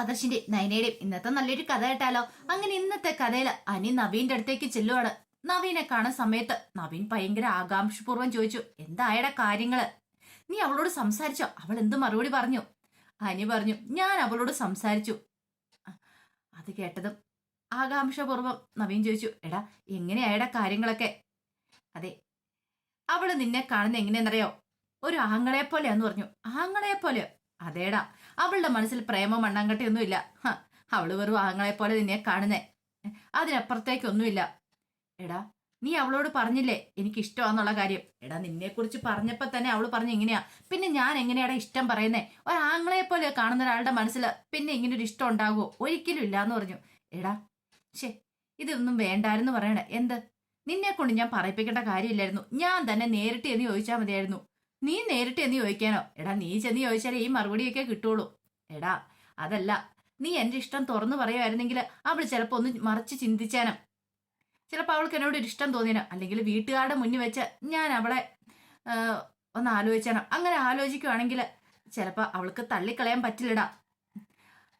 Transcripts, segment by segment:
ആദർശിന്റെ നയനയുടെയും ഇന്നത്തെ നല്ലൊരു കഥ കേട്ടാലോ അങ്ങനെ ഇന്നത്തെ കഥയിൽ അനി നവീന്റെ അടുത്തേക്ക് ചെല്ലുവാണ്. നവീനെ കാണുന്ന സമയത്ത് നവീൻ ഭയങ്കര ആകാംക്ഷപൂർവം ചോദിച്ചു എന്തായടാ കാര്യങ്ങൾ? നീ അവളോട് സംസാരിച്ചോ? അവൾ എന്ത് മറുപടി പറഞ്ഞു? അനി പറഞ്ഞു ഞാൻ അവളോട് സംസാരിച്ചു. അത് കേട്ടതും ആകാംക്ഷപൂർവം നവീൻ ചോദിച്ചു എടാ എങ്ങനെയായടാ കാര്യങ്ങളൊക്കെ? അതെ അവൾ നിന്നെ കാണുന്ന എങ്ങനെയെന്നറിയോ? ഒരു ആങ്ങളെ പോലെയാന്ന് പറഞ്ഞു. ആങ്ങളെ പോലെയോ അതേടാ അവളുടെ മനസ്സിൽ പ്രേമം മണ്ണാങ്കട്ടിയൊന്നുമില്ല അവൾ വെറും ആങ്ങളെ പോലെ നിന്നെ കാണുന്നേ. അതിനപ്പുറത്തേക്കൊന്നുമില്ല. എടാ നീ അവളോട് പറഞ്ഞില്ലേ? എനിക്ക് ഇഷ്ടമാണെന്നുള്ള കാര്യം. എടാ നിന്നെ കുറിച്ച് പറഞ്ഞപ്പോ തന്നെ അവൾ പറഞ്ഞു ഇങ്ങനെയാ. പിന്നെ ഞാൻ എങ്ങനെയാടാ ഇഷ്ടം പറയുന്നേ? ഒരാങ്ങളെ പോലെ കാണുന്ന ഒരാളുടെ മനസ്സിൽ പിന്നെ ഇങ്ങനെ ഒരു ഇഷ്ടം ഉണ്ടാകുമോ ഒരിക്കലും ഇല്ലാന്ന് പറഞ്ഞു. എടാ ഷേ ഇതൊന്നും വേണ്ടായിരുന്നു പറയണേ. എന്ത്? നിന്നെ കൊണ്ട് ഞാൻ പറയിപ്പിക്കേണ്ട കാര്യമില്ലായിരുന്നു. ഞാൻ തന്നെ നേരിട്ട് എന്ന് ചോദിച്ചാൽ മതിയായിരുന്നു. നീ നേരിട്ട് എന്ന് ചോദിക്കാനോ? എടാ നീ ചെന്ന് ചോദിച്ചാലേ ഈ മറുപടിയൊക്കെ കിട്ടുള്ളൂ. എടാ അതല്ല. നീ എന്റെ ഇഷ്ടം തുറന്നു പറയുമായിരുന്നെങ്കിൽ അവൾ ചിലപ്പോ ഒന്ന് മറിച്ച് ചിന്തിച്ചാനും. ചിലപ്പോൾ അവൾക്ക് എന്നോട് ഒരു ഇഷ്ടം തോന്നിയാനോ. അല്ലെങ്കിൽ വീട്ടുകാരുടെ മുന്നിൽ വെച്ച് ഞാൻ അവളെ ഒന്ന് ആലോചിച്ചാനോ. അങ്ങനെ ആലോചിക്കുവാണെങ്കിൽ ചിലപ്പോൾ അവൾക്ക് തള്ളിക്കളയാൻ പറ്റില്ലടാ.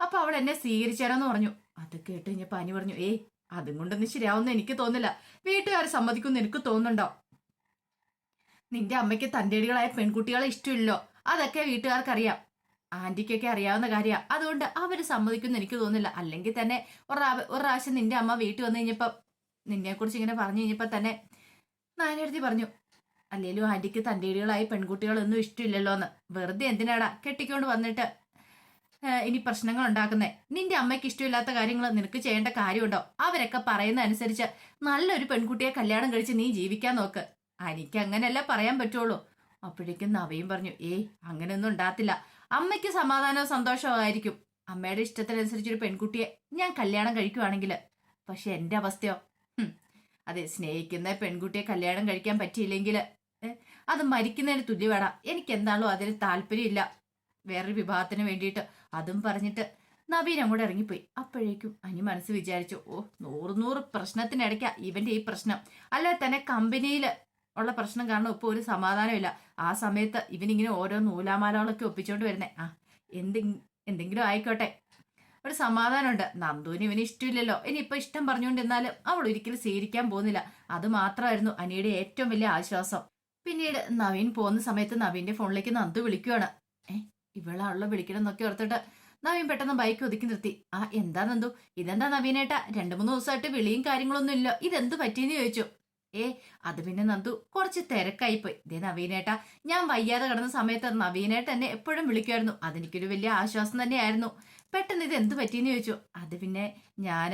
അപ്പൊ അവൾ എന്നെ സ്വീകരിച്ചാനോന്ന് പറഞ്ഞു. അത് കേട്ട് ഞാൻ അനി പറഞ്ഞു ഏയ് അതും കൊണ്ടൊന്നും ശരിയാവുന്ന എനിക്ക് തോന്നില്ല വീട്ടുകാർ സമ്മതിക്കുമെന്ന് എനിക്ക് തോന്നുന്നുണ്ടോ? നിന്റെ അമ്മയ്ക്ക് തന്റേടികളായ പെൺകുട്ടികളെ ഇഷ്ടമില്ലോ അതൊക്കെ വീട്ടുകാർക്കറിയാം. ആന്റിക്കൊക്കെ അറിയാവുന്ന കാര്യമാണ് അതുകൊണ്ട് അവർ സമ്മതിക്കുമെന്ന് എനിക്ക് തോന്നുന്നില്ല. അല്ലെങ്കിൽ തന്നെ ഒരു പ്രാവ- പ്രാവശ്യം നിന്റെ അമ്മ വീട്ടിൽ വന്നു കഴിഞ്ഞപ്പോൾ നിന്നെക്കുറിച്ച് ഇങ്ങനെ പറഞ്ഞു കഴിഞ്ഞപ്പോൾ തന്നെ നാനടുത്തി പറഞ്ഞു അല്ലെങ്കിലും ആന്റിക്ക് തന്റെടികളായി പെൺകുട്ടികളൊന്നും ഇഷ്ടമില്ലല്ലോ എന്ന് വെറുതെ എന്തിനാടാ കെട്ടിക്കൊണ്ട് വന്നിട്ട് ഇനി പ്രശ്നങ്ങൾ ഉണ്ടാക്കുന്നേ? നിന്റെ അമ്മയ്ക്ക് ഇഷ്ടമില്ലാത്ത കാര്യങ്ങൾ നിനക്ക് ചെയ്യേണ്ട കാര്യമുണ്ടോ? അവരൊക്കെ പറയുന്ന അനുസരിച്ച് നല്ലൊരു പെൺകുട്ടിയെ കല്യാണം കഴിച്ച് നീ ജീവിക്കാൻ നോക്ക്. എനിക്ക് അങ്ങനെയല്ല പറയാൻ പറ്റുള്ളൂ. അപ്പോഴേക്കും നവയും പറഞ്ഞു ഏയ് അങ്ങനെയൊന്നും ഉണ്ടാകത്തില്ല. അമ്മയ്ക്ക് സമാധാനവും സന്തോഷവുമായിരിക്കും അമ്മയുടെ ഇഷ്ടത്തിനനുസരിച്ചൊരു പെൺകുട്ടിയെ ഞാൻ കല്യാണം കഴിക്കുവാണെങ്കിൽ പക്ഷെ എന്റെ അവസ്ഥയോ? അതെ സ്നേഹിക്കുന്ന പെൺകുട്ടിയെ കല്യാണം കഴിക്കാൻ പറ്റിയില്ലെങ്കിൽ അത് മരിക്കുന്നതിന് തുല്യവേടാ. എനിക്ക് എന്താണോ അതിന് താല്പര്യമില്ല. വേറൊരു വിവാഹത്തിന് വേണ്ടിയിട്ട് അതും പറഞ്ഞിട്ട് നവീൻ അങ്ങോട്ട് ഇറങ്ങിപ്പോയി. അപ്പോഴേക്കും അനി മനസ്സ് വിചാരിച്ചു ഓ നൂറ് നൂറ് പ്രശ്നത്തിനിടയ്ക്ക ഇവന്റെ ഈ പ്രശ്നം. അല്ലെ തന്നെ കമ്പനിയിൽ ഉള്ള പ്രശ്നം കാരണം ഇപ്പൊ ഒരു സമാധാനമില്ല ആ സമയത്ത് ഇവനിങ്ങനെ ഓരോ നൂലാമാലകളൊക്കെ ഒപ്പിച്ചോണ്ട് വരുന്നേ. ആ എന്തെ എന്തെങ്കിലും ആയിക്കോട്ടെ. ഒരു സമാധാനമുണ്ട്. നന്ദുവിന് ഇവന് ഇഷ്ടമില്ലല്ലോ ഇനി ഇപ്പൊ ഇഷ്ടം പറഞ്ഞുകൊണ്ടിരുന്നാലും അവൾ ഒരിക്കലും സ്വീകരിക്കാൻ പോകുന്നില്ല. അത് മാത്രമായിരുന്നു അനിയുടെ ഏറ്റവും വലിയ ആശ്വാസം. പിന്നീട് നവീൻ പോകുന്ന സമയത്ത് നവീന്റെ ഫോണിലേക്ക് നന്ദു വിളിക്കുവാണ്. ഏ ഇവളാണല്ലോ വിളിക്കണം എന്നൊക്കെ ഓർത്തിട്ട് നവീൻ പെട്ടെന്ന് ബൈക്ക് ഒതുക്കി നിർത്തി. ആ എന്താ നന്ദു? ഇതെന്താ നവീനേട്ടാ? രണ്ടു മൂന്ന് ദിവസമായിട്ട് വിളിയും കാര്യങ്ങളൊന്നും ഇല്ല. ഇതെന്ത് പറ്റിയെന്ന് ചോദിച്ചു. ഏ അത് പിന്നെ നന്ദു കുറച്ച് തിരക്കായിപ്പോയി. ഇതേ നവീനേട്ടാ ഞാൻ വയ്യാതെ കിടന്ന സമയത്ത് നവീനേട്ട എന്നെ എപ്പോഴും വിളിക്കുമായിരുന്നു. അതെനിക്കൊരു വലിയ ആശ്വാസം തന്നെയായിരുന്നു. പെട്ടെന്ന് ഇത് എന്ത് പറ്റിയെന്ന് ചോദിച്ചു. അത് പിന്നെ ഞാൻ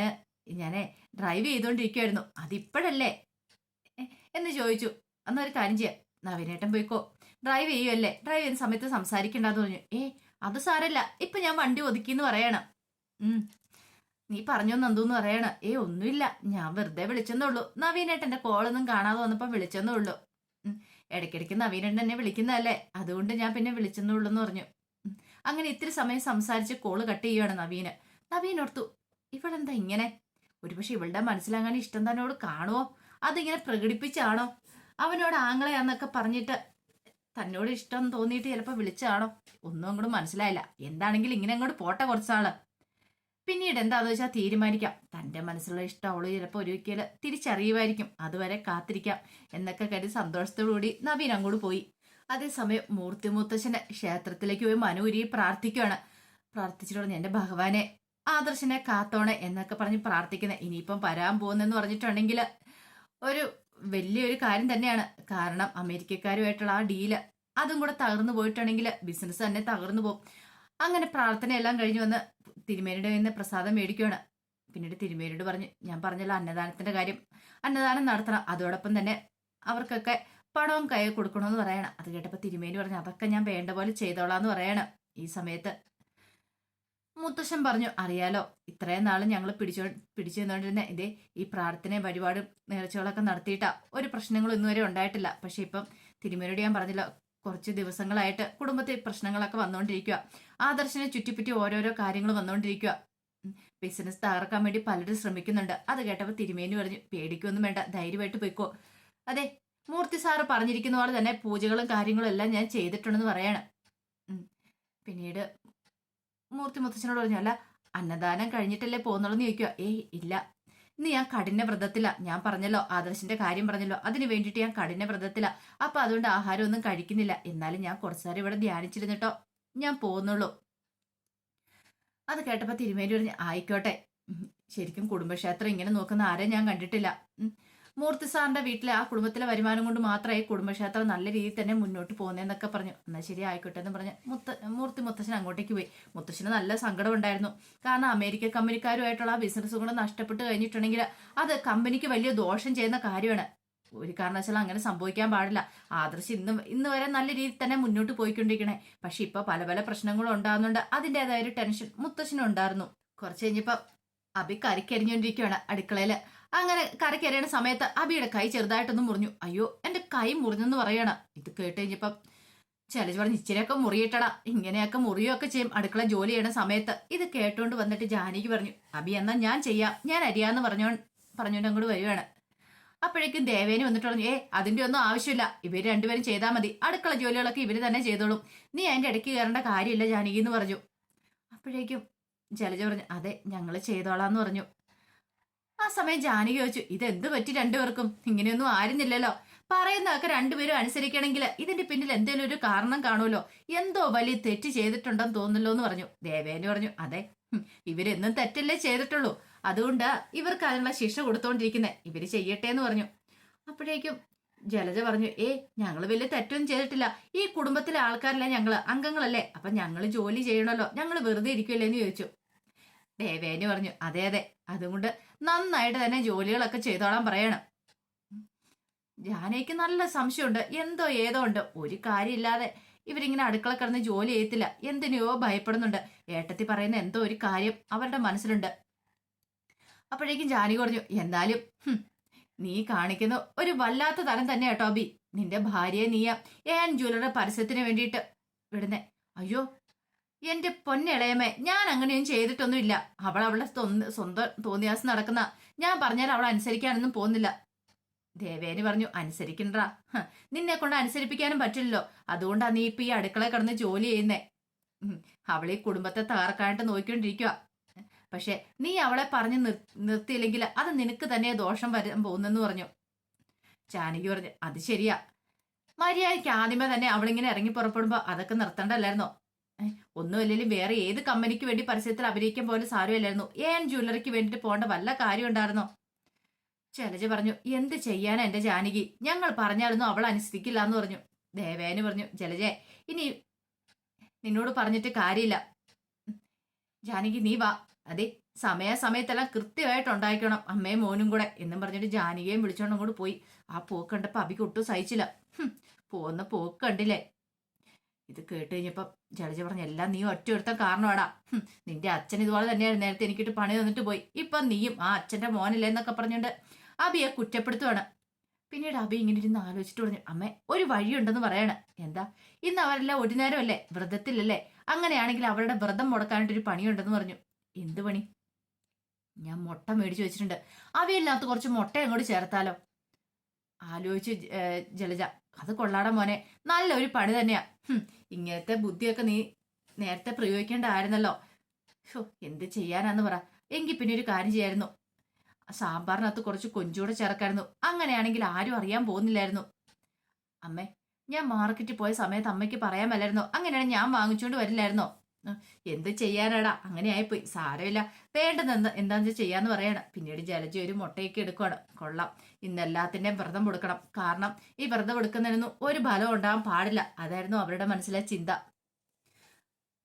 ഞാനേ ഡ്രൈവ് ചെയ്തോണ്ടിരിക്കുവായിരുന്നു. അതിപ്പോഴല്ലേ എന്ന് ചോദിച്ചു. എന്നൊരു കാര്യം ചെയ്യാം. നവീനേട്ടൻ പോയിക്കോ. ഡ്രൈവ് ചെയ്യുമല്ലേ ഡ്രൈവ് ചെയ്യുന്ന സമയത്ത് സംസാരിക്കണ്ടെന്ന് പറഞ്ഞു. ഏ അത് സാരല്ല. ഇപ്പൊ ഞാൻ വണ്ടി ഒതുക്കിന്ന് പറയണം. നീ പറഞ്ഞോ നന്ദൂന്ന് പറയണ? ഏ ഒന്നുമില്ല. ഞാൻ വെറുതെ വിളിച്ചെന്നുള്ളൂ നവീനേട്ടന്റെ കോളൊന്നും കാണാതെ വന്നപ്പോ വിളിച്ചെന്നുള്ളൂ ഇടയ്ക്കിടയ്ക്ക് നവീനേട്ടൻ എന്നെ വിളിക്കുന്നതല്ലേ? അതുകൊണ്ട് ഞാൻ പിന്നെ വിളിച്ചെന്നുള്ളൂ എന്ന് പറഞ്ഞു അങ്ങനെ ഇത്തിരി സമയം സംസാരിച്ച് കോൾ കട്ട് ചെയ്യുവാണ് നവീന്. നവീൻ ഓർത്തു ഇവളെന്താ ഇങ്ങനെ? ഒരുപക്ഷെ ഇവളുടെ മനസ്സിലങ്ങനെ ഇഷ്ടം തന്നോട് കാണുമോ അതിങ്ങനെ പ്രകടിപ്പിച്ചാണോ? അവനോട് ആങ്ങളെയാന്നൊക്കെ പറഞ്ഞിട്ട് തന്നോട് ഇഷ്ടം തോന്നിയിട്ട് ചിലപ്പോൾ വിളിച്ചാണോ? ഒന്നും അങ്ങോട്ട് മനസ്സിലായില്ല. എന്താണെങ്കിലും ഇങ്ങനെ അങ്ങോട്ട് പോട്ടെ കുറച്ചാൾ. പിന്നീട് എന്താന്ന് വെച്ചാൽ തീരുമാനിക്കാം. തന്റെ മനസ്സിലുള്ള ഇഷ്ടം അവൾ ചിലപ്പോൾ ഒരിക്കൽ തിരിച്ചറിയുമായിരിക്കും. അതുവരെ കാത്തിരിക്കാം. എന്നൊക്കെ കരുതി സന്തോഷത്തോടുകൂടി നവീൻ അങ്ങോട്ട് പോയി. അതേസമയം മൂർത്തി മുത്തശ്ശന്റെ ക്ഷേത്രത്തിലേക്ക് പോയി മനൂരി പ്രാർത്ഥിക്കുകയാണ് പ്രാർത്ഥിച്ചിട്ട് എന്റെ ഭഗവാനെ ആദർശനെ കാത്തോണെ എന്നൊക്കെ പറഞ്ഞ് പ്രാർത്ഥിക്കുന്നത് ഇനിയിപ്പം വരാൻ പോകുന്നെന്ന് പറഞ്ഞിട്ടുണ്ടെങ്കിൽ ഒരു വലിയൊരു കാര്യം തന്നെയാണ്. കാരണം അമേരിക്കക്കാരുമായിട്ടുള്ള ആ ഡീൽ അതും കൂടെ തകർന്നു പോയിട്ടുണ്ടെങ്കിൽ ബിസിനസ് തന്നെ തകർന്നു പോകും. അങ്ങനെ പ്രാർത്ഥനയെല്ലാം കഴിഞ്ഞു വന്ന് തിരുമേനിയുടെ നിന്ന് പ്രസാദം മേടിക്കുകയാണ് പിന്നീട് തിരുമേനിയോട് പറഞ്ഞു ഞാൻ പറഞ്ഞല്ലോ അന്നദാനത്തിന്റെ കാര്യം. അന്നദാനം നടത്തണം. അതോടൊപ്പം തന്നെ അവർക്കൊക്കെ പണവും കൈ കൊടുക്കണമെന്ന് പറയണം. അത് കേട്ടപ്പോൾ തിരുമേനി പറഞ്ഞു അതൊക്കെ ഞാൻ വേണ്ട പോലെ ചെയ്തോളാന്ന് പറയണം. ഈ സമയത്ത് മുത്തശ്ശൻ പറഞ്ഞു അറിയാലോ ഇത്രയും നാളും ഞങ്ങൾ പിടിച്ചോ പിടിച്ചു നിന്നുകൊണ്ടിരുന്ന ഇതേ ഈ പ്രാർത്ഥനയും വഴിപാടും നേർച്ചകളൊക്കെ നടത്തിയിട്ടാ ഒരു പ്രശ്നങ്ങളും ഇന്നുവരെ ഉണ്ടായിട്ടില്ല. പക്ഷെ ഇപ്പം തിരുമേനോട് ഞാൻ പറഞ്ഞല്ലോ കുറച്ച് ദിവസങ്ങളായിട്ട് കുടുംബത്തിൽ പ്രശ്നങ്ങളൊക്കെ വന്നുകൊണ്ടിരിക്കുക ആദർശനെ ചുറ്റിപ്പറ്റി ഓരോരോ കാര്യങ്ങൾ വന്നുകൊണ്ടിരിക്കുക ബിസിനസ് തകർക്കാൻ വേണ്ടി പലരും ശ്രമിക്കുന്നുണ്ട്. അത് കേട്ടപ്പോൾ തിരുമേനി പറഞ്ഞു പേടിക്കൊന്നും വേണ്ട ധൈര്യമായിട്ട് പോയിക്കോ. അതെ മൂർത്തി സാറ് പറഞ്ഞിരിക്കുന്ന പോലെ തന്നെ പൂജകളും കാര്യങ്ങളും എല്ലാം ഞാൻ ചെയ്തിട്ടുണ്ടെന്ന് പറയാണ്. പിന്നീട് മൂർത്തി മുത്തച്ഛനോട് പറഞ്ഞു അല്ല അന്നദാനം കഴിഞ്ഞിട്ടല്ലേ പോകുന്നുള്ളൂ എന്ന് ചോദിക്കുക ഏയ് ഇല്ല ഇന്ന് ഞാൻ കഠിന വ്രതത്തില ഞാൻ പറഞ്ഞല്ലോ ആദർശിന്റെ കാര്യം പറഞ്ഞല്ലോ. അതിന് വേണ്ടിയിട്ട് ഞാൻ കഠിന വ്രതത്തില അപ്പൊ അതുകൊണ്ട് ആഹാരമൊന്നും കഴിക്കുന്നില്ല. എന്നാലും ഞാൻ കുറച്ചു നേരം ഇവിടെ ധ്യാനിച്ചിരുന്നിട്ടോ. ഞാൻ പോകുന്നുള്ളൂ അത് കേട്ടപ്പോ തിരുമേനി പറഞ്ഞു ആയിക്കോട്ടെ. ശരിക്കും കുടുംബക്ഷേത്രം ഇങ്ങനെ നോക്കുന്ന ആരെയും ഞാൻ കണ്ടിട്ടില്ല. മൂർത്തി സാറിന്റെ വീട്ടിലെ ആ കുടുംബത്തിലെ വരുമാനം കൊണ്ട് മാത്രമേ കുടുംബക്ഷേത്രം നല്ല രീതിയിൽ തന്നെ മുന്നോട്ട് പോകുന്നതെന്നൊക്കെ പറഞ്ഞു. എന്നാൽ ശരി ആയിക്കോട്ടെ എന്ന് പറഞ്ഞ് മുത്ത മൂർത്തി മുത്തശ്ശൻ അങ്ങോട്ടേക്ക് പോയി. മുത്തശ്ശന് നല്ല സങ്കടം ഉണ്ടായിരുന്നു. കാരണം അമേരിക്ക കമ്പനിക്കാരുമായിട്ടുള്ള ആ ബിസിനസ് കൂടെ നഷ്ടപ്പെട്ട് കഴിഞ്ഞിട്ടുണ്ടെങ്കിൽ അത് കമ്പനിക്ക് വലിയ ദോഷം ചെയ്യുന്ന കാര്യമാണ്. ഒരു കാരണവശാലും അങ്ങനെ സംഭവിക്കാൻ പാടില്ല. ആദർശ് ഇന്ന് ഇന്ന് വരെ നല്ല രീതിയിൽ തന്നെ മുന്നോട്ട് പോയിക്കൊണ്ടിരിക്കണേ. പക്ഷെ ഇപ്പൊ പല പല പ്രശ്നങ്ങളും ഉണ്ടാകുന്നുണ്ട്. അതിന്റെതായ ഒരു ടെൻഷൻ മുത്തശ്ശനും ഉണ്ടായിരുന്നു കുറച്ച് കഴിഞ്ഞപ്പോ അബി കറിക്കരിഞ്ഞോണ്ടിരിക്കുകയാണ് അടുക്കളയിൽ. അങ്ങനെ കറിക്കരിയണ സമയത്ത് അബിയുടെ കൈ ചെറുതായിട്ടൊന്ന് മുറിഞ്ഞു. അയ്യോ എന്റെ കൈ മുറിഞ്ഞെന്ന് പറയണ. ഇത് കേട്ട് കഴിഞ്ഞപ്പം ചിലച്ച് പറഞ്ഞ് ഇച്ചിരിയൊക്കെ മുറിയിട്ടടാ. ഇങ്ങനെയൊക്കെ മുറിയൊക്കെ ചെയ്യും. അടുക്കള ജോലി ചെയ്യണ സമയത്ത്. ഇത് കേട്ടോണ്ട് വന്നിട്ട് ജാനിക്ക് പറഞ്ഞു അബി എന്നാ ഞാൻ ചെയ്യാം. ഞാൻ അരിയാന്ന് പറഞ്ഞോ പറഞ്ഞോണ്ട് അങ്ങോട്ട് വരുവാണ് അപ്പോഴേക്കും ദേവേനി വന്നിട്ട് പറഞ്ഞു ഏ അതിന്റെ ഒന്നും ആവശ്യമില്ല. ഇവർ രണ്ടുപേരും ചെയ്താൽ മതി. അടുക്കള ജോലികളൊക്കെ ഇവർ തന്നെ ചെയ്തോളും. നീ അതിന്റെ ഇടയ്ക്ക് കയറേണ്ട കാര്യമില്ല ജാനകി എന്ന് പറഞ്ഞു. അപ്പോഴേക്കും ജലജ പറഞ്ഞു അതെ ഞങ്ങൾ ചെയ്തോളാന്ന് പറഞ്ഞു. ആ സമയം ജാനകി ചോദിച്ചു ഇതെന്ത് പറ്റി രണ്ടുപേർക്കും? ഇങ്ങനെയൊന്നും ആയിരുന്നില്ലല്ലോ. പറയുന്നതൊക്കെ രണ്ടുപേരും അനുസരിക്കണമെങ്കിൽ ഇതിന്റെ പിന്നിൽ എന്തെങ്കിലും ഒരു കാരണം കാണുമല്ലോ. എന്തോ വലിയ തെറ്റ് ചെയ്തിട്ടുണ്ടെന്ന് തോന്നുന്നല്ലോ എന്ന് പറഞ്ഞു. ദേവേന് പറഞ്ഞു അതെ ഇവരെന്നും തെറ്റല്ലേ ചെയ്തിട്ടുള്ളൂ. അതുകൊണ്ട് ഇവർക്ക് അതിനുള്ള ശിക്ഷ കൊടുത്തോണ്ടിരിക്കുന്നത് ഇവർ ചെയ്യട്ടെ എന്ന് പറഞ്ഞു. അപ്പോഴേക്കും ജലജ പറഞ്ഞു ഏ ഞങ്ങൾ വലിയ തെറ്റൊന്നും ചെയ്തിട്ടില്ല. ഈ കുടുംബത്തിലെ ആൾക്കാരല്ലേ ഞങ്ങൾ? അംഗങ്ങളല്ലേ. അപ്പൊ ഞങ്ങൾ ജോലി ചെയ്യണമല്ലോ. ഞങ്ങൾ വെറുതെ ഇരിക്കുമല്ലേ എന്ന് ചോദിച്ചു. ദേവേനി പറഞ്ഞു. അതെ അതെ. അതുകൊണ്ട് നന്നായിട്ട് തന്നെ ജോലികളൊക്കെ ചെയ്തോളാൻ പറയണം. ജാനയ്ക്ക് നല്ല സംശയമുണ്ട്. എന്തോ ഏതോ ഉണ്ട്. ഒരു കാര്യമില്ലാതെ ഇവരിങ്ങനെ അടുക്കള കിടന്ന് ജോലി ചെയ്യത്തില്ല. എന്തിനെയോ ഭയപ്പെടുന്നുണ്ട്. ഏട്ടത്തി പറയുന്ന എന്തോ ഒരു കാര്യം അവരുടെ മനസ്സിലുണ്ട്. അപ്പോഴേക്കും ജാനി പറഞ്ഞു എന്നാലും നീ കാണിക്കുന്ന ഒരു വല്ലാത്ത തരം തന്നെ ടോബി. നിന്റെ ഭാര്യയെ നീയ ഏൻ ജ്വല്ലറി പരസ്യത്തിന് വേണ്ടിയിട്ട് വിടുന്നേ. അയ്യോ എന്റെ പൊന്നിളയമേ ഞാൻ അങ്ങനെയൊന്നും ചെയ്തിട്ടൊന്നുമില്ല. അവൾ അവളെ സ്വന്തം തോന്നിയാസം നടക്കുന്ന ഞാൻ പറഞ്ഞാൽ അവൾ അനുസരിക്കാനൊന്നും പോകുന്നില്ല. ദേവേനി പറഞ്ഞു അനുസരിക്കണ്ട നിന്നെ കൊണ്ട് അനുസരിപ്പിക്കാനും പറ്റില്ലല്ലോ. അതുകൊണ്ടാ നീ ഇപ്പൊ ഈ അടുക്കള കിടന്ന് ജോലി ചെയ്യുന്നേ. അവളെ കുടുംബത്തെ തകർക്കാനായിട്ട് നോക്കിക്കൊണ്ടിരിക്കുക പക്ഷെ നീ അവളെ പറഞ്ഞ് നിർ നിർത്തിയില്ലെങ്കിൽ അത് നിനക്ക് തന്നെ ദോഷം വരാൻ പോകുന്നെന്ന് പറഞ്ഞു. ചാനകി പറഞ്ഞു അത് ശരിയാ. മര്യാദയ്ക്ക് ആദ്യമേ തന്നെ അവളിങ്ങനെ ഇറങ്ങി പുറപ്പെടുമ്പോ അതൊക്കെ നിർത്തണ്ടല്ലായിരുന്നോ? ഏ, ഒന്നുമില്ലെങ്കിലും വേറെ ഏത് കമ്പനിക്ക് വേണ്ടി പരസ്യത്തിൽ അഭിനയിക്കാൻ പോലും സാരമില്ലായിരുന്നു. ഏൻ ജ്വല്ലറിക്ക് വേണ്ടിട്ട് പോകേണ്ട വല്ല കാര്യം ഉണ്ടായിരുന്നോ? പറഞ്ഞു എന്ത് ചെയ്യാനാ എന്റെ ജാനകി? ഞങ്ങൾ പറഞ്ഞാലൊന്നും അവൾ അനുസരിക്കില്ല എന്ന് പറഞ്ഞു. ദേവേന് പറഞ്ഞു ജലജെ ഇനി നിന്നോട് പറഞ്ഞിട്ട് കാര്യമില്ല. ജാനകി നീ വാ. അതെ സമയാസമയത്തെല്ലാം കൃത്യമായിട്ട് ഉണ്ടായിക്കണം അമ്മയും മോനും കൂടെ. എന്നും പറഞ്ഞിട്ട് ജാനകിയെയും വിളിച്ചോണ്ടും കൂടെ പോയി. ആ പോക്ക് കണ്ടപ്പോ അബിക്ക് ഒട്ടും സഹിച്ചില്ല. പോന്ന പോക്ക് കണ്ടില്ലേ? ഇത് കേട്ട് കഴിഞ്ഞപ്പോൾ ജലജ പറഞ്ഞ എല്ലാം നീ ഒറ്റ ഒരുത്തൻ കാരണമാടാ നിന്റെ അച്ഛൻ ഇതുപോലെ തന്നെയാണ് നേരത്തെ എനിക്കിട്ട് പണി തന്നിട്ട് പോയി. ഇപ്പൊ നീയും ആ അച്ഛന്റെ മോനല്ലേ എന്നൊക്കെ പറഞ്ഞുകൊണ്ട് അബിയെ കുറ്റപ്പെടുത്തുവാണ്. പിന്നീട് അബി ഇങ്ങനെ ഇരുന്ന് ആലോചിച്ചിട്ട് പറഞ്ഞു അമ്മേ ഒരു വഴിയുണ്ടെന്ന് പറയാണ്. എന്താ? ഇന്ന് അവരെല്ലാം ഒരു നേരമല്ലേ? വ്രതത്തിലല്ലേ? അങ്ങനെയാണെങ്കിൽ അവരുടെ വ്രതം മുടക്കാനായിട്ട് ഒരു പണിയുണ്ടെന്ന് പറഞ്ഞു. എന്ത് പണി? ഞാൻ മുട്ട മേടിച്ചു വെച്ചിട്ടുണ്ട്. അവയില്ലാത്ത കുറച്ച് മുട്ട അങ്ങോട്ട് ചേർത്താലോ. ആലോചിച്ച് ജലജ അത് കൊള്ളാടാ മോനെ. നല്ലൊരു പണി തന്നെയാ. ഇങ്ങനത്തെ ബുദ്ധിയൊക്കെ നീ നേരത്തെ പ്രയോഗിക്കേണ്ടതായിരുന്നല്ലോ. ഹോ എന്ത് ചെയ്യാനാന്ന് പറ. എങ്കിൽ പിന്നെ ഒരു കാര്യം ചെയ്യായിരുന്നു. സാമ്പാറിനകത്ത് കുറച്ച് കൊഞ്ചൂടെ ചേർക്കായിരുന്നു. അങ്ങനെയാണെങ്കിൽ ആരും അറിയാൻ പോകുന്നില്ലായിരുന്നു. അമ്മേ ഞാൻ മാർക്കറ്റിൽ പോയ സമയത്ത് അമ്മയ്ക്ക് പറയാൻ അങ്ങനെയാണ് ഞാൻ വാങ്ങിച്ചുകൊണ്ട് വരില്ലായിരുന്നോ? എന്ത് ചെയ്യാനാടാ? അങ്ങനെ ആയിപ്പോയി. സാരമില്ല. വേണ്ടത് എന്താ എന്താന്ന് വെച്ചാൽ ചെയ്യാന്ന് പറയണം. പിന്നീട് ജലജി ഒരു മുട്ടയൊക്കെ എടുക്കുകയാണ് കൊള്ളാം. ഇന്ന് വ്രതം കൊടുക്കണം. കാരണം ഈ വ്രതം എടുക്കുന്നതിനൊന്നും ഒരു ഫലം ഉണ്ടാകാൻ പാടില്ല. അതായിരുന്നു അവരുടെ മനസ്സിലെ ചിന്ത.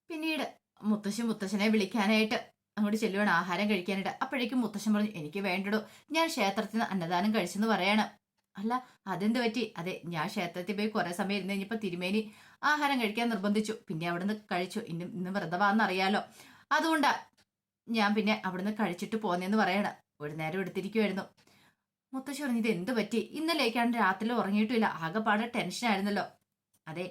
പിന്നീട് മുത്തശ്ശി മുത്തശ്ശനെ വിളിക്കാനായിട്ട് അങ്ങോട്ട് ചെല്ലുവാണ്. ആഹാരം കഴിക്കാനായിട്ട്. അപ്പോഴേക്കും മുത്തശ്ശൻ പറഞ്ഞു എനിക്ക് വേണ്ടടോ. ഞാൻ ക്ഷേത്രത്തിൽ നിന്ന് അന്നദാനം കഴിച്ചെന്ന് പറയണം. അല്ല അതെന്ത് പറ്റി? അതെ ഞാൻ ക്ഷേത്രത്തിൽ പോയി കുറെ സമയം ഇരുന്ന് കഴിഞ്ഞപ്പോൾ തിരുമേനി ആഹാരം കഴിക്കാൻ നിർബന്ധിച്ചു. പിന്നെ അവിടുന്ന് കഴിച്ചു. ഇന്ന് ഇന്ന് വ്രതമാണെന്ന് അറിയാലോ. അതുകൊണ്ടാ ഞാൻ പിന്നെ അവിടുന്ന് കഴിച്ചിട്ട് പോന്നേന്ന് പറയണം. ഒരു നേരം എടുത്തിരിക്കുമായിരുന്നു മുത്തശ്ശി പറഞ്ഞു ഇത് എന്ത് പറ്റി? ഇന്നലേക്കാണ് രാത്രി ഉറങ്ങിയിട്ടില്ല. ആകെപ്പാടെ ടെൻഷനായിരുന്നല്ലോ. അതെ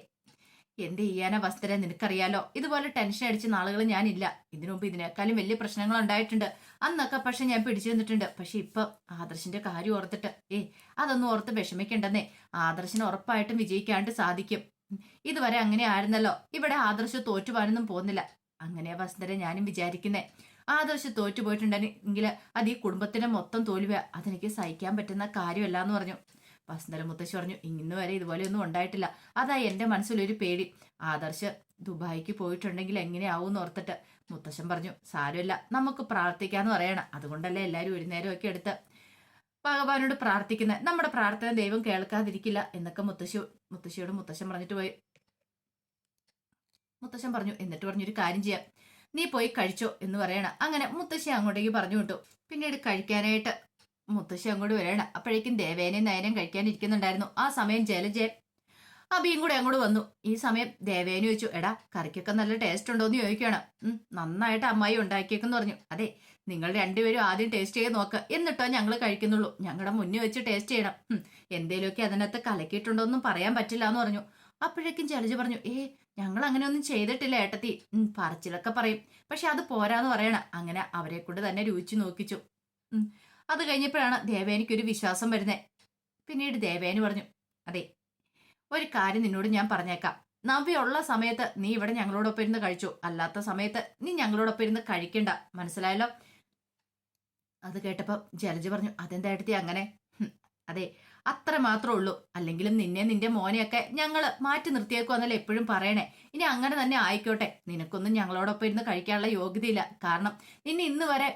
എന്ത് ചെയ്യാനാ വസ്ത്രം നിനക്കറിയാലോ? ഇതുപോലെ ടെൻഷൻ അടിച്ച നാളുകൾ ഞാനില്ല. ഇതിനുമുമ്പ് ഇതിനേക്കാളും വലിയ പ്രശ്നങ്ങൾ ഉണ്ടായിട്ടുണ്ട്. അന്നൊക്കെ പക്ഷെ ഞാൻ പിടിച്ചു നിന്നിട്ടുണ്ട്. പക്ഷെ ഇപ്പൊ ആദർശിന്റെ കാര്യം ഓർത്തിട്ട് ഏ അതൊന്നും ഓർത്ത് വിഷമിക്കണ്ടെന്നേ. ആദർശിന് ഉറപ്പായിട്ടും വിജയിക്കാണ്ട് സാധിക്കും. ഇതുവരെ അങ്ങനെ ആയിരുന്നല്ലോ. ഇവിടെ ആദർശ് തോറ്റുപോകാനൊന്നും പോകുന്നില്ല. അങ്ങനെ വസുന്ധര ഞാനും വിചാരിക്കുന്നേ. ആദർശ് തോറ്റുപോയിട്ടുണ്ടെങ്കിൽ അത് ഈ കുടുംബത്തിന്റെ മൊത്തം തോൽവ അതെനിക്ക് സഹിക്കാൻ പറ്റുന്ന കാര്യമല്ല എന്ന് പറഞ്ഞു. വസുന്ധര മുത്തശ്ശി പറഞ്ഞു ഇന്ന് വരെ ഇതുപോലെയൊന്നും ഉണ്ടായിട്ടില്ല. അതാ എന്റെ മനസ്സിലൊരു പേടി. ആദർശ് ദുബായിക്ക് പോയിട്ടുണ്ടെങ്കിൽ എങ്ങനെയാവും ഓർത്തിട്ട്? മുത്തശ്ശൻ പറഞ്ഞു സാരമില്ല നമുക്ക് പ്രാർത്ഥിക്കാന്ന് പറയണം. അതുകൊണ്ടല്ലേ എല്ലാവരും ഒരു നേരമൊക്കെ എടുത്ത് ഭഗവാനോട് പ്രാർത്ഥിക്കുന്നത് നമ്മുടെ പ്രാർത്ഥന ദൈവം കേൾക്കാതിരിക്കില്ല. എന്നൊക്കെ മുത്തശ്ശി മുത്തശ്ശിയോട് മുത്തശ്ശൻ പറഞ്ഞിട്ട് പോയി. മുത്തശ്ശൻ പറഞ്ഞു എന്നിട്ട് പറഞ്ഞൊരു കാര്യം ചെയ്യാം. നീ പോയി കഴിച്ചോ എന്ന് പറയണം. അങ്ങനെ മുത്തശ്ശി അങ്ങോട്ടേക്ക് പറഞ്ഞു വിട്ടു. പിന്നീട് കഴിക്കാനായിട്ട് മുത്തശ്ശി അങ്ങോട്ട് വരണം. അപ്പോഴേക്കും ദേവേനയും നയനം കഴിക്കാനിരിക്കുന്നുണ്ടായിരുന്നു. ആ സമയം ജലജയൻ അബിയും കൂടെ അങ്ങോട്ട് വന്നു. ഈ സമയം ദേവേനു ചോദിച്ചു എടാ കറിക്കൊക്കെ നല്ല ടേസ്റ്റ് ഉണ്ടോ എന്ന് ചോദിക്കുകയാണ് നന്നായിട്ട് അമ്മായി ഉണ്ടാക്കിയേക്കെന്ന് പറഞ്ഞു. അതെ നിങ്ങൾ രണ്ടുപേരും ആദ്യം ടേസ്റ്റ് ചെയ്ത് നോക്ക്. എന്നിട്ടോ ഞങ്ങൾ കഴിക്കുന്നുള്ളൂ. ഞങ്ങളുടെ മുന്നിൽ വെച്ച് ടേസ്റ്റ് ചെയ്യണം. എന്തേലുമൊക്കെ അതിനകത്ത് കലക്കിയിട്ടുണ്ടോ എന്നും പറയാൻ പറ്റില്ല എന്ന് പറഞ്ഞു. അപ്പോഴേക്കും ജലജ പറഞ്ഞു ഏ ഞങ്ങൾ അങ്ങനെ ഒന്നും ചെയ്തിട്ടില്ല ഏട്ടത്തി. പറച്ചിലൊക്കെ പറയും. പക്ഷെ അത് പോരാന്ന് പറയണം. അങ്ങനെ അവരെ കൊണ്ട് തന്നെ രുചിച്ചു നോക്കിച്ചു. അത് കഴിഞ്ഞപ്പോഴാണ് ദേവേനിക്ക് ഒരു വിശ്വാസം വരുന്നത് പിന്നീട് ദേവേന് പറഞ്ഞു അതെ ഒരു കാര്യം നിന്നോട് ഞാൻ പറഞ്ഞേക്കാം. നവ്യ ഉള്ള സമയത്ത് നീ ഇവിടെ ഞങ്ങളോടൊപ്പം ഇരുന്ന് കഴിച്ചു? അല്ലാത്ത സമയത്ത് നീ ഞങ്ങളോടൊപ്പം ഇരുന്ന് കഴിക്കണ്ട. മനസ്സിലായല്ലോ? അത് കേട്ടപ്പോൾ ജലജ് പറഞ്ഞു അതെന്താ എടുത്തി അങ്ങനെ? അതെ അത്ര മാത്രമേ ഉള്ളൂ. അല്ലെങ്കിലും നിന്നെ നിന്റെ മോനെയൊക്കെ ഞങ്ങൾ മാറ്റി നിർത്തിയേക്കുവാന്നല്ലേ എപ്പോഴും പറയണേ. ഇനി അങ്ങനെ തന്നെ ആയിക്കോട്ടെ. നിനക്കൊന്നും ഞങ്ങളോടൊപ്പം ഇരുന്ന് കഴിക്കാനുള്ള യോഗ്യതയില്ല. കാരണം നിന്നെ ഇന്ന് വരെ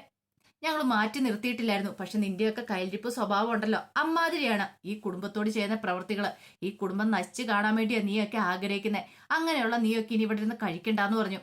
ഞങ്ങൾ മാറ്റി നിർത്തിയിട്ടില്ലായിരുന്നു. പക്ഷെ നിന്റെയൊക്കെ കയ്യിലിരിപ്പ് സ്വഭാവം ഉണ്ടല്ലോ അമ്മാതിരിയാണ് ഈ കുടുംബത്തോട് ചെയ്യുന്ന പ്രവൃത്തികൾ ഈ കുടുംബം നശിച്ചു കാണാൻ വേണ്ടിയാ നീയൊക്കെ ആഗ്രഹിക്കുന്നത് അങ്ങനെയുള്ള നീയൊക്കെ ഇനി ഇവിടെ ഇരുന്ന് കഴിക്കണ്ടെന്ന് പറഞ്ഞു.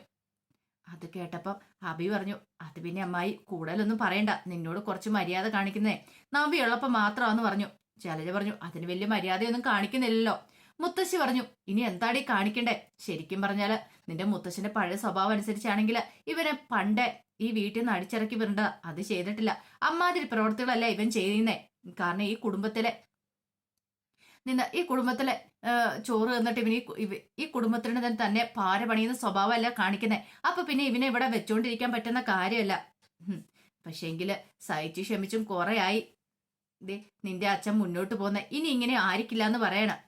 അത് കേട്ടപ്പം അബി പറഞ്ഞു അത് പിന്നെ അമ്മായി കൂടുതലൊന്നും പറയണ്ട. നിന്നോട് കുറച്ച് മര്യാദ കാണിക്കുന്നേ. നവി ഉള്ളപ്പോ മാത്രമാന്ന് പറഞ്ഞു. ജലജ പറഞ്ഞു അതിന് വലിയ മര്യാദയൊന്നും കാണിക്കുന്നില്ലല്ലോ. മുത്തശ്ശി പറഞ്ഞു ഇനി എന്താടി കാണിക്കണ്ടേ? ശരിക്കും പറഞ്ഞാൽ നിന്റെ മുത്തശ്ശന്റെ പഴയ സ്വഭാവം അനുസരിച്ചാണെങ്കിൽ ഇവനെ പണ്ടേ ഈ വീട്ടിൽ നിന്ന് അടിച്ചിറക്കി വരണ്ട അത് ചെയ്തിട്ടില്ല. അമ്മാതിരി പ്രവർത്തികളല്ല ഇവൻ ചെയ്യുന്നേ. കാരണം ഈ കുടുംബത്തിലെ നിന്ന് ഈ കുടുംബത്തിലെ ചോറ് തന്നിട്ട് ഇവന് ഈ കുടുംബത്തിന് തന്നെ പാര പണിയുന്ന സ്വഭാവമല്ല കാണിക്കുന്നത് അപ്പൊ പിന്നെ ഇവനെ ഇവിടെ വെച്ചോണ്ടിരിക്കാൻ പറ്റുന്ന കാര്യമല്ല. പക്ഷേങ്കിൽ സഹിച്ചു ക്ഷമിച്ചും കുറെയായി. നിന്റെ അച്ഛൻ മുന്നോട്ട് പോകുന്ന. ഇനി ഇങ്ങനെ ആയിരിക്കില്ല എന്ന് പറയണം.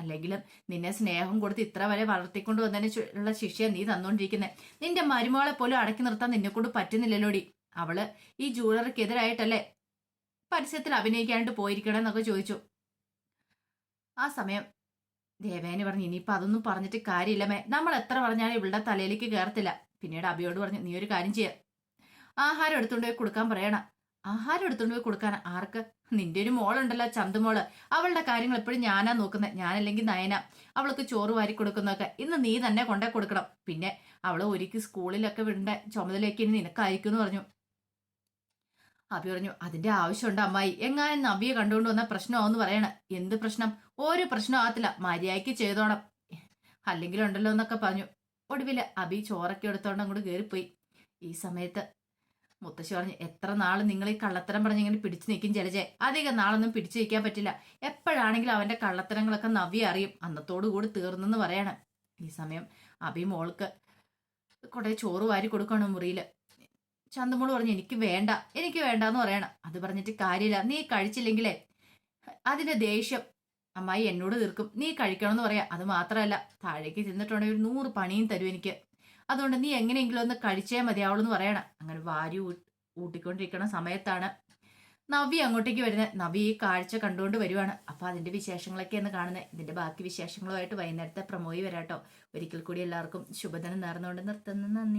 അല്ലെങ്കിലും നിന്നെ സ്നേഹം കൊടുത്ത് ഇത്ര വരെ വളർത്തിക്കൊണ്ട് വന്നതിന് ശിക്ഷയെ നീ തന്നോണ്ടിരിക്കുന്നത് നിന്റെ മരുമകളെ പോലും അടക്കി നിർത്താൻ നിന്നെ കൊണ്ട് പറ്റുന്നില്ലല്ലോടി. അവൾ ഈ ജൂവലറിക്കെതിരായിട്ടല്ലേ പരസ്യത്തിൽ അഭിനയിക്കാനായിട്ട് പോയിരിക്കണമെന്നൊക്കെ ചോദിച്ചു. ആ സമയം ദേവേനി പറഞ്ഞു ഇനിയിപ്പോ അതൊന്നും പറഞ്ഞിട്ട് കാര്യമില്ലമേ നമ്മൾ എത്ര പറഞ്ഞാലും ഇവളുടെ തലയിലേക്ക് കയറത്തില്ല പിന്നീട് അബിയോട് പറഞ്ഞു നീ ഒരു കാര്യം ചെയ്യ. ആഹാരം എടുത്തുകൊണ്ട് കൊടുക്കാൻ പറയണം. ആഹാരം എടുത്തുകൊണ്ട് പോയി കൊടുക്കാൻ ആർക്ക്? നിന്റെ ഒരു മോളുണ്ടല്ലോ ചന്തുമോൾ. അവളുടെ കാര്യങ്ങൾ എപ്പോഴും ഞാനാ നോക്കുന്നത് ഞാനല്ലെങ്കിൽ നയന. അവൾക്ക് ചോറ് വാരി കൊടുക്കുന്നൊക്കെ ഇന്ന് നീ തന്നെ കൊണ്ടേ കൊടുക്കണം. പിന്നെ അവൾ ഒരിക്കൽ സ്കൂളിലൊക്കെ വിടേണ്ട ചുമതലയൊക്കെ ഇനി നിനക്കായിരിക്കും എന്ന് പറഞ്ഞു. അബി പറഞ്ഞു അതിന്റെ ആവശ്യമുണ്ട് അമ്മായി. എങ്ങാനും നബിയെ കണ്ടുകൊണ്ട് വന്ന പ്രശ്നമാവെന്ന് പറയണ. എന്ത് പ്രശ്നം? ഒരു പ്രശ്നം ആകത്തില്ല. മര്യാദയ്ക്ക് ചെയ്തോണം. അല്ലെങ്കിലുണ്ടല്ലോ എന്നൊക്കെ പറഞ്ഞു. ഒടുവിൽ അബി ചോറൊക്കെ എടുത്തോണ്ട് അങ്ങോട്ട് കയറിപ്പോയി ഈ സമയത്ത് മുത്തശ്ശി പറഞ്ഞു എത്ര നാൾ നിങ്ങൾ ഈ കള്ളത്തരം പറഞ്ഞ് ഇങ്ങനെ പിടിച്ചു നിൽക്കും ജലജെ? അധികം നാളൊന്നും പിടിച്ചു നിൽക്കാൻ പറ്റില്ല. എപ്പോഴാണെങ്കിലും അവന്റെ കള്ളത്തരങ്ങളൊക്കെ നവ്യ അറിയും. അന്നത്തോടു കൂടി തീർന്നെന്ന് പറയണം. ഈ സമയം അബി മോൾക്ക് കുറെ ചോറ് വാരി കൊടുക്കണം മുറിയിൽ ചന്തമോൾ പറഞ്ഞു എനിക്ക് വേണ്ട എനിക്ക് വേണ്ട എന്ന് പറയണം. അത് പറഞ്ഞിട്ട് കാര്യമില്ല. നീ കഴിച്ചില്ലെങ്കിലേ അതിന്റെ ദേഷ്യം അമ്മായി എന്നോട് തീർക്കും. നീ കഴിക്കണമെന്ന് പറയാം. അത് മാത്രമല്ല താഴേക്ക് ചെന്നിട്ടുണ്ടെങ്കിൽ ഒരു നൂറ് പണിയും തരും എനിക്ക്. അതുകൊണ്ട് നീ എങ്ങനെയെങ്കിലും ഒന്ന് കഴിച്ചേ മതിയാവുള്ളൂ പറയണം. അങ്ങനെ വാരി ഊട്ടിക്കൊണ്ടിരിക്കണ സമയത്താണ് നവി അങ്ങോട്ടേക്ക് വരുന്നത്. നവി ഈ കാഴ്ച കണ്ടുകൊണ്ട് വരുവാണ്. അപ്പൊ അതിന്റെ ഒന്ന് കാണുന്നത് ഇതിന്റെ ബാക്കി വിശേഷങ്ങളുമായിട്ട് വൈകുന്നേരത്തെ പ്രമോയി വരാട്ടോ. ഒരിക്കൽ കൂടി എല്ലാവർക്കും ശുഭദിനം നേർന്നുകൊണ്ട് നിർത്തുന്നു. നന്ദി.